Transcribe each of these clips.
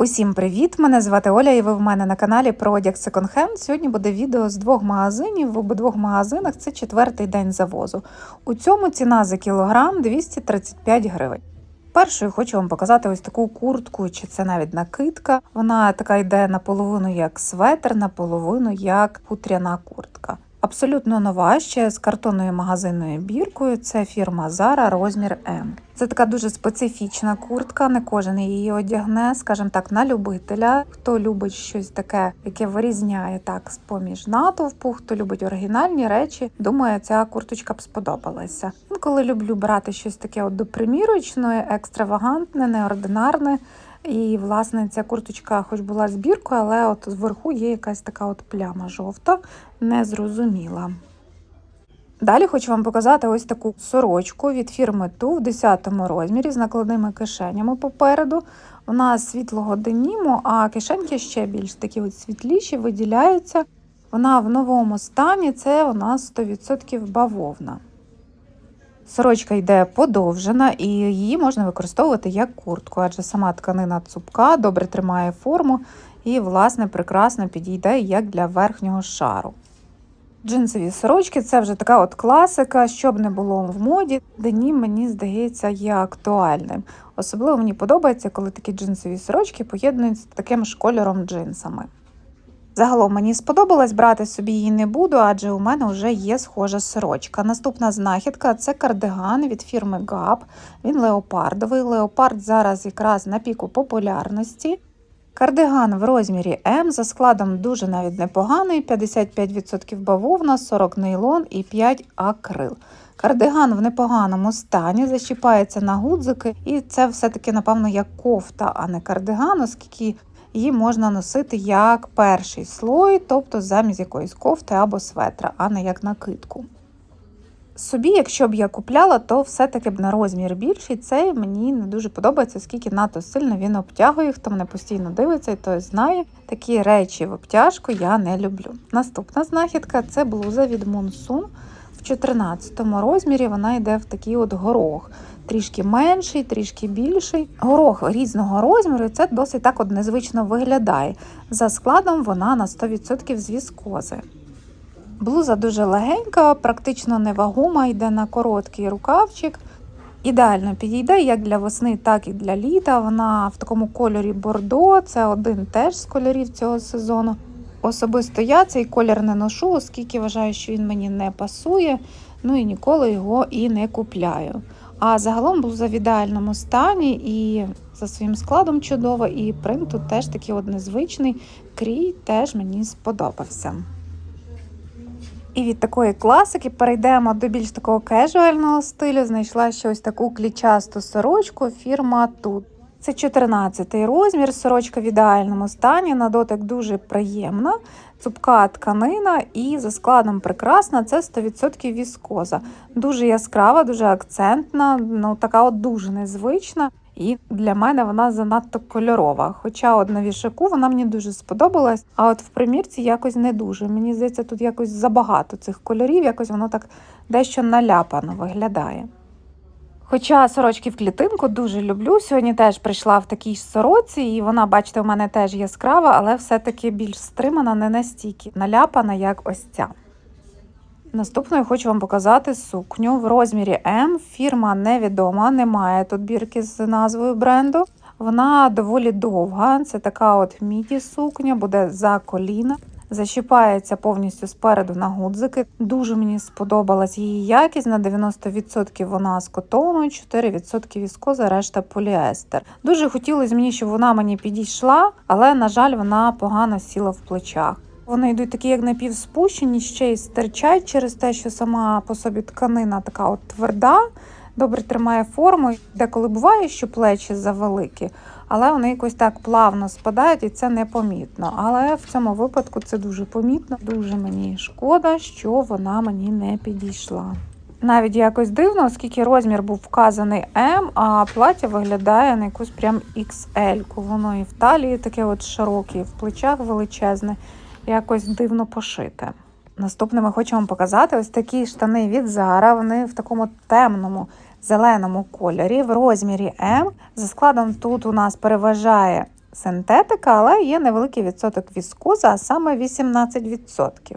Усім привіт! Мене звати Оля, і ви в мене на каналі про одяг Hand. Сьогодні буде відео з двох магазинів. В обидвох магазинах це четвертий день завозу. У цьому ціна за кілограм 235 гривень. Першою хочу вам показати ось таку куртку, чи це навіть накидка. Вона така йде наполовину як светр, наполовину як хутряна куртка. Абсолютно нова, ще з картонною магазинною біркою. Це фірма Zara розмір М. Це така дуже специфічна куртка, не кожен її одягне, скажімо так, на любителя. Хто любить щось таке, яке вирізняє так з поміж натовпу, хто любить оригінальні речі, думаю, ця курточка б сподобалася. Інколи люблю брати щось таке от до примірочної, екстравагантне, неординарне. І, власне, ця курточка, хоч була збіркою, але от зверху є якась така от пляма жовта, незрозуміла. Далі хочу вам показати ось таку сорочку від фірми Ту в 10 розмірі з накладними кишенями попереду. Вона світлого деніму, а кишеньки ще більш такі от світліші, виділяються. Вона в новому стані, це у нас 100% бавовна. Сорочка йде подовжена і її можна використовувати як куртку, адже сама тканина цупка, добре тримає форму і, власне, прекрасно підійде як для верхнього шару. Джинсові сорочки це вже така от класика, щоб не було в моді. Денім, мені здається, є актуальним. Особливо мені подобається, коли такі джинсові сорочки поєднуються з таким ж кольором джинсами. Загалом мені сподобалось, брати собі її не буду, адже у мене вже є схожа сорочка. Наступна знахідка це кардиган від фірми Gap. Він леопардовий. Леопард зараз якраз на піку популярності. Кардиган в розмірі М за складом дуже навіть непоганий: 55% бавовна, 40 нейлон і 5 акрил. Кардиган в непоганому стані, защіпається на гудзики, і це все-таки, напевно, як кофта, а не кардиган, оскільки її можна носити як перший слой, тобто замість якоїсь кофти або светра, а не як накидку. Собі, якщо б я купляла, то все-таки б на розмір більший. Цей мені не дуже подобається, оскільки надто сильно він обтягує. Хто мене постійно дивиться, і той знає. Такі речі в обтяжку я не люблю. Наступна знахідка це блуза від Monsoon. В 14 розмірі вона йде в такий от горох. Трішки менший, трішки більший. Горох різного розміру, і це досить так от незвично виглядає. За складом вона на 100% з віскози. Блуза дуже легенька, практично невагома, йде на короткий рукавчик. Ідеально підійде як для весни, так і для літа. Вона в такому кольорі бордо, це один теж з кольорів цього сезону. Особисто я цей колір не ношу, оскільки вважаю, що він мені не пасує, ну і ніколи його і не купляю. А загалом блуза в ідеальному стані і за своїм складом чудово, і принт тут теж такий от незвичний. Крій теж мені сподобався. І від такої класики перейдемо до більш такого кежуального стилю. Знайшла ще ось таку клічасту сорочку фірма Тут. Це 14 розмір, сорочка в ідеальному стані, на дотик дуже приємна, цупка тканина і за складом прекрасна, це 100% віскоза. Дуже яскрава, дуже акцентна, ну така от дуже незвична. І для мене вона занадто кольорова. Хоча от на вішаку вона мені дуже сподобалась, а от в примірці якось не дуже. Мені здається, тут якось забагато цих кольорів, якось воно так дещо наляпано виглядає. Хоча сорочки в клітинку дуже люблю. Сьогодні теж прийшла в такій сороці, і вона, бачите, у мене теж яскрава, але все-таки більш стримана, не настільки наляпана, як ось ця. Наступною хочу вам показати сукню в розмірі М. Фірма невідома, немає тут бірки з назвою бренду. Вона доволі довга. Це така от міді сукня, буде за коліна. Защіпається повністю спереду на гудзики. Дуже мені сподобалась її якість. На 90% вона з котону, 4% віскоза, решта поліестер. Дуже хотілося мені, щоб вона мені підійшла, але, на жаль, вона погано сіла в плечах. Вони йдуть такі, як напівспущені, ще й стирчать через те, що сама по собі тканина така от тверда, добре тримає форму. Деколи буває, що плечі завеликі, але вони якось так плавно спадають і це непомітно. Але в цьому випадку це дуже помітно. Дуже мені шкода, що вона мені не підійшла. Навіть якось дивно, оскільки розмір був вказаний М, а плаття виглядає на якусь прям XL. Воно і в талії таке от широке, і в плечах величезне якось дивно пошите. Наступне ми хочемо показати ось такі штани від Zara. Вони в такому темному зеленому кольорі в розмірі М. За складом тут у нас переважає синтетика, але є невеликий відсоток віскоза, а саме 18%.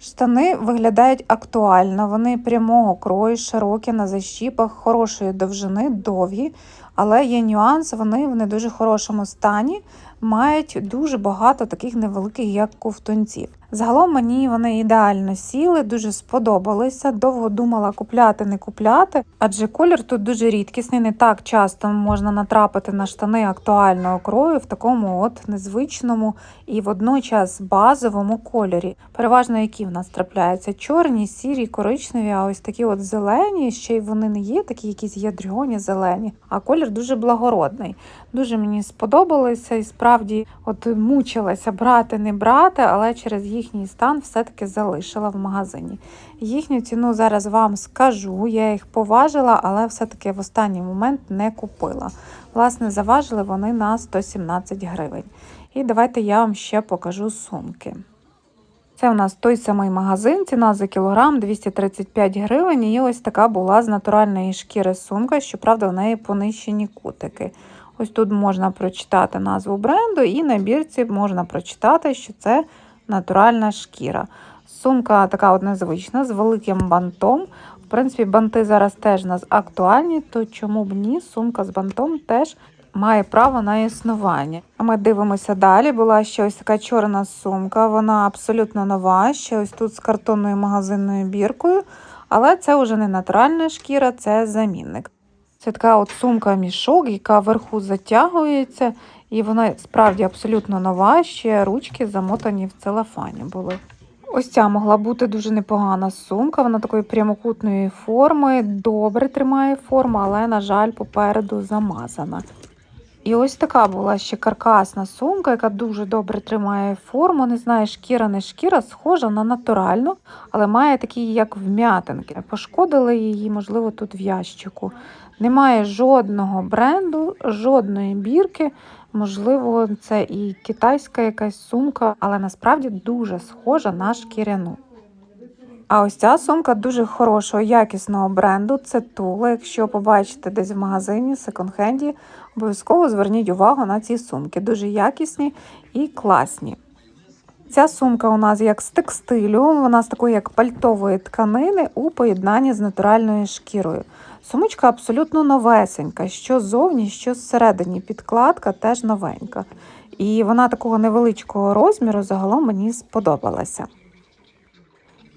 Штани виглядають актуально, вони прямого крою, широкі на защіпах, хорошої довжини, довгі, але є нюанс, вони в не дуже хорошому стані, мають дуже багато таких невеликих, як ковтунців. Загалом мені вони ідеально сіли, дуже сподобалися. Довго думала купляти, не купляти, адже колір тут дуже рідкісний. Не так часто можна натрапити на штани актуального крою в такому от незвичному і водночас базовому кольорі. Переважно які в нас трапляються чорні, сірі, коричневі, а ось такі от зелені, ще й вони не є такі якісь ядрьоні зелені, а колір дуже благородний. Дуже мені сподобалося і справді от мучилася брати, не брати, але через їхній стан все-таки залишила в магазині. Їхню ціну зараз вам скажу, я їх поважила, але все-таки в останній момент не купила. Власне, заважили вони на 117 гривень. І давайте я вам ще покажу сумки. Це у нас той самий магазин, ціна за кілограм 235 гривень. І ось така була з натуральної шкіри сумка, щоправда, в неї понищені кутики. Ось тут можна прочитати назву бренду, і на бірці можна прочитати, що це натуральна шкіра. Сумка така от незвична, з великим бантом. В принципі, банти зараз теж нас актуальні, то чому б ні? Сумка з бантом теж має право на існування. А ми дивимося далі. Була ще ось така чорна сумка, вона абсолютно нова, ще ось тут з картонною магазинною біркою, але це вже не натуральна шкіра, це замінник. Це така от сумка-мішок, яка вверху затягується, і вона справді абсолютно нова, ще ручки замотані в целофані були. Ось ця могла бути дуже непогана сумка, вона такої прямокутної форми, добре тримає форму, але, на жаль, попереду замазана. І ось така була ще каркасна сумка, яка дуже добре тримає форму. Не знаю, шкіра не шкіра, схожа на натуральну, але має такі, як вм'ятинки. Пошкодили її, можливо, тут в ящику. Немає жодного бренду, жодної бірки. Можливо, це і китайська якась сумка, але насправді дуже схожа на шкіряну. А ось ця сумка дуже хорошого, якісного бренду. Це Тула. Якщо побачите десь в магазині, секонд-хенді, обов'язково зверніть увагу на ці сумки. Дуже якісні і класні. Ця сумка у нас як з текстилю, вона з такої як пальтової тканини у поєднанні з натуральною шкірою. Сумочка абсолютно новесенька, що ззовні, що зсередині. Підкладка теж новенька. І вона такого невеличкого розміру загалом мені сподобалася.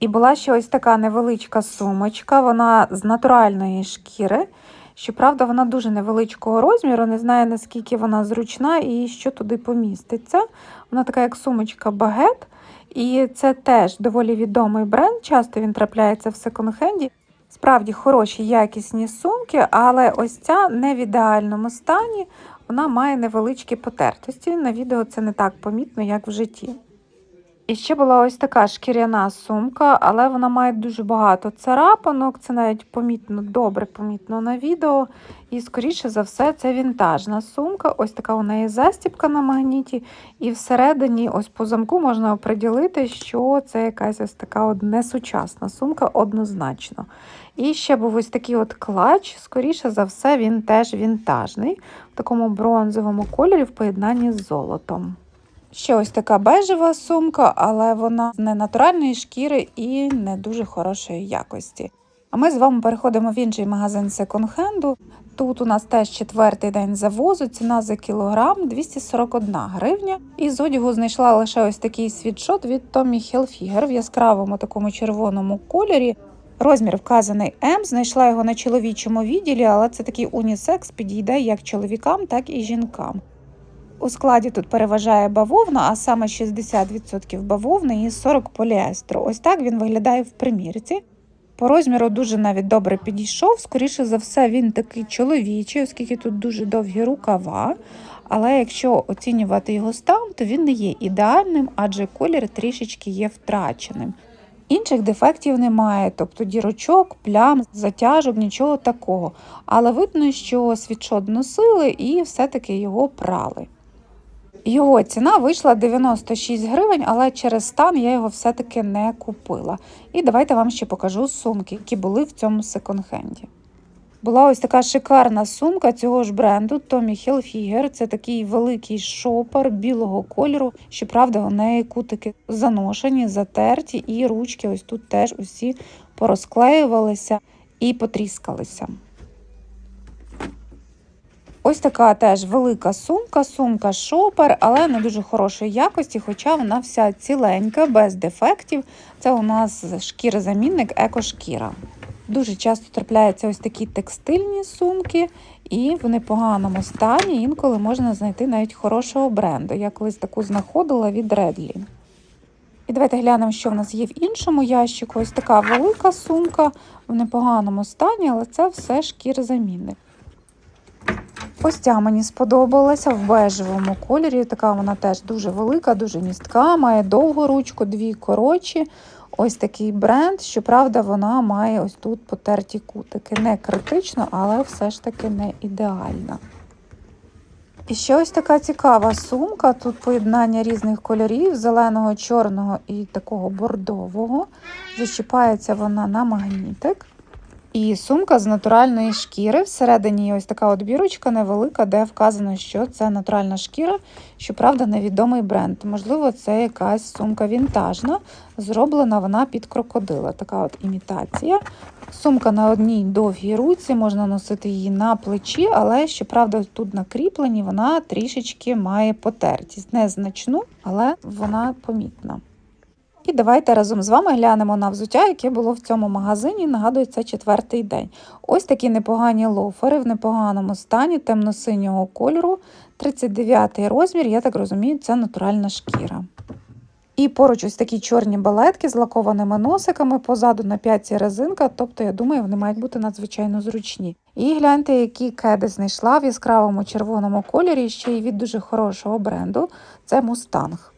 І була ще ось така невеличка сумочка, вона з натуральної шкіри. Щоправда, вона дуже невеличкого розміру, не знаю наскільки вона зручна і що туди поміститься. Вона така, як сумочка багет. І це теж доволі відомий бренд. Часто він трапляється в секонд-хенді. Справді хороші, якісні сумки, але ось ця не в ідеальному стані, вона має невеличкі потертості. На відео це не так помітно, як в житті. І ще була ось така шкіряна сумка, але вона має дуже багато царапанок, це навіть помітно, добре помітно на відео. І, скоріше за все, це вінтажна сумка. Ось така у неї застібка на магніті. І всередині, ось по замку, можна оприділити, що це якась ось така от несучасна сумка однозначно. І ще був ось такий от клач, скоріше за все, він теж вінтажний, в такому бронзовому кольорі в поєднанні з золотом. Ще ось така бежева сумка, але вона не натуральної шкіри і не дуже хорошої якості. А ми з вами переходимо в інший магазин секонд-хенду. Тут у нас теж четвертий день завозу, ціна за кілограм 241 гривня. І з одягу знайшла лише ось такий світшот від Tommy Hilfiger в яскравому такому червоному кольорі. Розмір вказаний М, знайшла його на чоловічому відділі, але це такий унісекс підійде як чоловікам, так і жінкам. У складі тут переважає бавовна, а саме 60% бавовни і 40 поліестру. Ось так він виглядає в примірці. По розміру дуже навіть добре підійшов. Скоріше за все, він такий чоловічий, оскільки тут дуже довгі рукава. Але якщо оцінювати його стан, то він не є ідеальним, адже колір трішечки є втраченим. Інших дефектів немає, тобто дірочок, плям, затяжок, нічого такого. Але видно, що світшот носили і все-таки його прали. Його ціна вийшла 96 гривень, але через стан я його все-таки не купила. І давайте вам ще покажу сумки, які були в цьому секонд-хенді. Була ось така шикарна сумка цього ж бренду Tommy Hilfiger. Це такий великий шопер білого кольору. Щоправда, у неї кутики заношені, затерті, і ручки ось тут теж усі порозклеювалися і потріскалися. Ось така теж велика сумка, сумка шопер, але не дуже хорошої якості, хоча вона вся ціленька, без дефектів. Це у нас шкірозамінник екошкіра. Дуже часто трапляються ось такі текстильні сумки, і в непоганому стані інколи можна знайти навіть хорошого бренду. Я колись таку знаходила від Редлі. І давайте глянемо, що в нас є в іншому ящику. Ось така велика сумка в непоганому стані, але це все шкірозамінник. Ось ця мені сподобалася в бежевому кольорі. Така вона теж дуже велика, дуже містка, має довгу ручку, дві коротші. Ось такий бренд. Щоправда, вона має ось тут потерті кутики. Не критично, але все ж таки не ідеальна. І ще ось така цікава сумка. Тут поєднання різних кольорів: зеленого, чорного і такого бордового. Защіпається вона на магнітик. І сумка з натуральної шкіри. Всередині є ось така от бірочка невелика, де вказано, що це натуральна шкіра, щоправда, невідомий бренд. Можливо, це якась сумка вінтажна, зроблена вона під крокодила. Така от імітація. Сумка на одній довгій руці, можна носити її на плечі, але, щоправда, тут на кріпленні вона трішечки має потертість. Незначну, але вона помітна. І давайте разом з вами глянемо на взуття, яке було в цьому магазині. Нагадую, це четвертий день. Ось такі непогані лофери в непоганому стані, темно-синього кольору, 39 розмір, я так розумію, це натуральна шкіра. І поруч ось такі чорні балетки з лакованими носиками, позаду на п'ятці резинка, тобто, я думаю, вони мають бути надзвичайно зручні. І гляньте, які кеди знайшла в яскравому червоному кольорі, ще й від дуже хорошого бренду. Це Мустанг.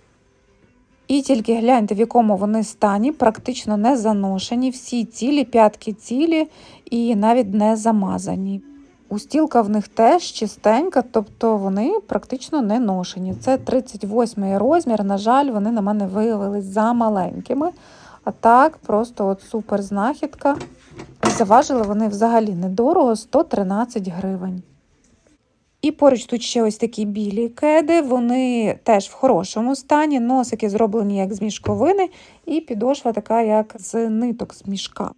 І тільки гляньте, в якому вони стані, практично не заношені, всі цілі, п'ятки цілі і навіть не замазані. Устілка в них теж чистенька, тобто вони практично не ношені. Це 38 розмір. На жаль, вони на мене виявились за маленькими. А так, просто от супер знахідка. Заважили вони взагалі недорого 113 гривень. І поруч тут ще ось такі білі кеди, вони теж в хорошому стані, носики зроблені як з мішковини, і підошва така, як з ниток з мішка.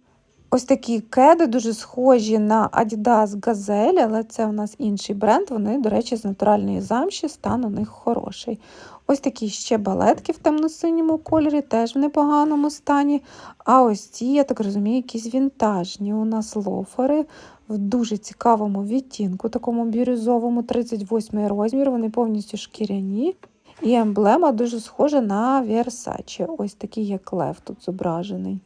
Ось такі кеди дуже схожі на Adidas Gazelle, але це у нас інший бренд. Вони, до речі, з натуральної замші, стан у них хороший. Ось такі ще балетки в темно-синьому кольорі, теж в непоганому стані. А ось ці, я так розумію, якісь вінтажні. У нас лофери в дуже цікавому відтінку, такому бірюзовому, 38 розмір. Вони повністю шкіряні. І емблема дуже схожа на Versace. Ось такий як лев тут зображений.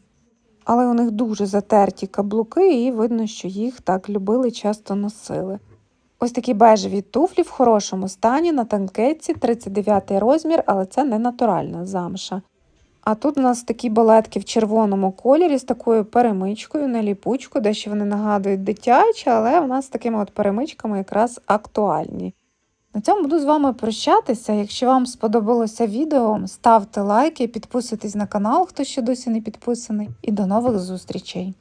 Але у них дуже затерті каблуки, і видно, що їх так любили, часто носили. Ось такі бежеві туфлі в хорошому стані на танкетці, 39 розмір, але це не натуральна замша. А тут у нас такі балетки в червоному кольорі з такою перемичкою на ліпучку, дещо вони нагадують дитячі, але у нас з такими от перемичками якраз актуальні. На цьому буду з вами прощатися. Якщо вам сподобалося відео, ставте лайки, підписуйтесь на канал, хто ще досі не підписаний, і до нових зустрічей!